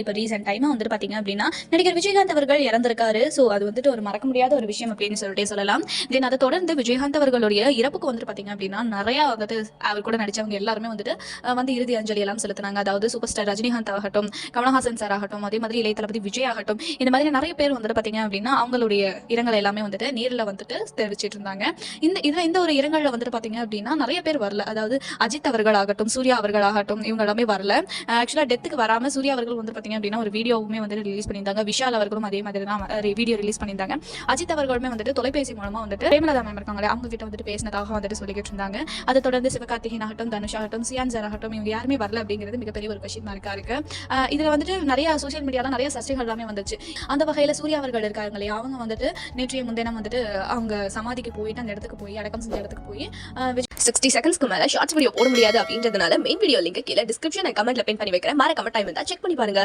இப்போ ரீசெண்ட் டைமாக வந்துட்டு பார்த்தீங்க அப்படின்னா நடிகர் விஜயகாந்த் அவர்கள் இறந்திருக்காரு. ஸோ அது வந்துட்டு ஒரு மறக்க முடியாத ஒரு விஷயம் அப்படின்னு சொல்லிட்டு சொல்லலாம். தென் அதை தொடர்ந்து விஜயகாந்த் அவர்களுடைய இறப்புக்கு வந்துட்டு பார்த்தீங்க அப்படின்னா நிறையா வந்துட்டு அவர் கூட நடித்தவங்க எல்லாருமே வந்துட்டு வந்து இறுதி அஞ்சலி எல்லாம் செலுத்தினாங்க. அதாவது சூப்பர் ஸ்டார் ரஜினிகாந்த் ஆகட்டும் கமலஹாசன் சார் ஆகட்டும் அதே மாதிரி இளைய தளபதி விஜய் ஆகட்டும் இந்த மாதிரி நிறைய பேர் வந்துட்டு பார்த்தீங்க அப்படின்னா அவங்களுடைய இரங்கல் எல்லாமே வந்துட்டு நேரில் வந்துட்டு தெரிவிச்சிட்டு இருந்தாங்க. இந்த இதில் இந்த ஒரு இரங்கலில் வந்துட்டு பார்த்தீங்க அப்படின்னா நிறைய பேர் வரல. அதாவது அஜித் அவர்கள் ஆகட்டும் சூர்யா அவர்கள் ஆகட்டும் இவங்க எல்லாமே வரல. ஆக்சுவலாக டெத்துக்கு வராமல் சூர்யா அவர்கள் வந்து பார்த்தீங்க அப்படின்னா ஒரு வீடியோவுமே வந்து ரிலீஸ் பண்ணியிருந்தாங்க. விஷால் அவர்களும் அதே மாதிரி தான் வீடியோ ரிலீஸ் பண்ணியிருந்தாங்க. அஜித் அவர்களுமே வந்துட்டு தொலைபேசி மூலமா வந்துட்டு பிரேமலதா மேம் இருக்காங்களே அவங்க கிட்ட வந்துட்டு பேசினதாக வந்துட்டு சொல்லிக்கிட்டு இருந்தாங்க. அதை தொடர்ந்து சிவகார்த்திகேயன் ஆகட்டும் தனுஷ் ஆகட்டும் சியான் சார் ஆகட்டும் இவங்க யாருமே வரல அப்படிங்கிறது மிகப்பெரிய ஒரு கொஷின் மார்க்கா இருக்கு. இதுல வந்துட்டு நிறைய சோஷியல் மீடியால நிறைய சர்ச்சைகள் எல்லாமே வந்துச்சு. அந்த வகையில சூர்யா அவர்கள் இருக்காங்க இல்லையா அவங்க வந்துட்டு நேற்றைய முந்தினம் வந்துட்டு அவங்க சமாதிக்கு போயிட்டு அந்த இடத்துக்கு போய் அடக்கம் செஞ்ச இடத்துக்கு போய் சிக்ஸ்டி செகண்ட்ஸ்க்கு மேல ஷார்ட்ஸ் வீடியோ போட முடியாது அப்படின்றதுனால மெயின் வீடியோ லிங்க் கீழே டிஸ்கிரிப்ஷன் கமெண்ட்ல பின் பண்ணி வைக்கிறேன். மறக்காம டைம் இருந்தா செக் பண்ணி பாருங்க.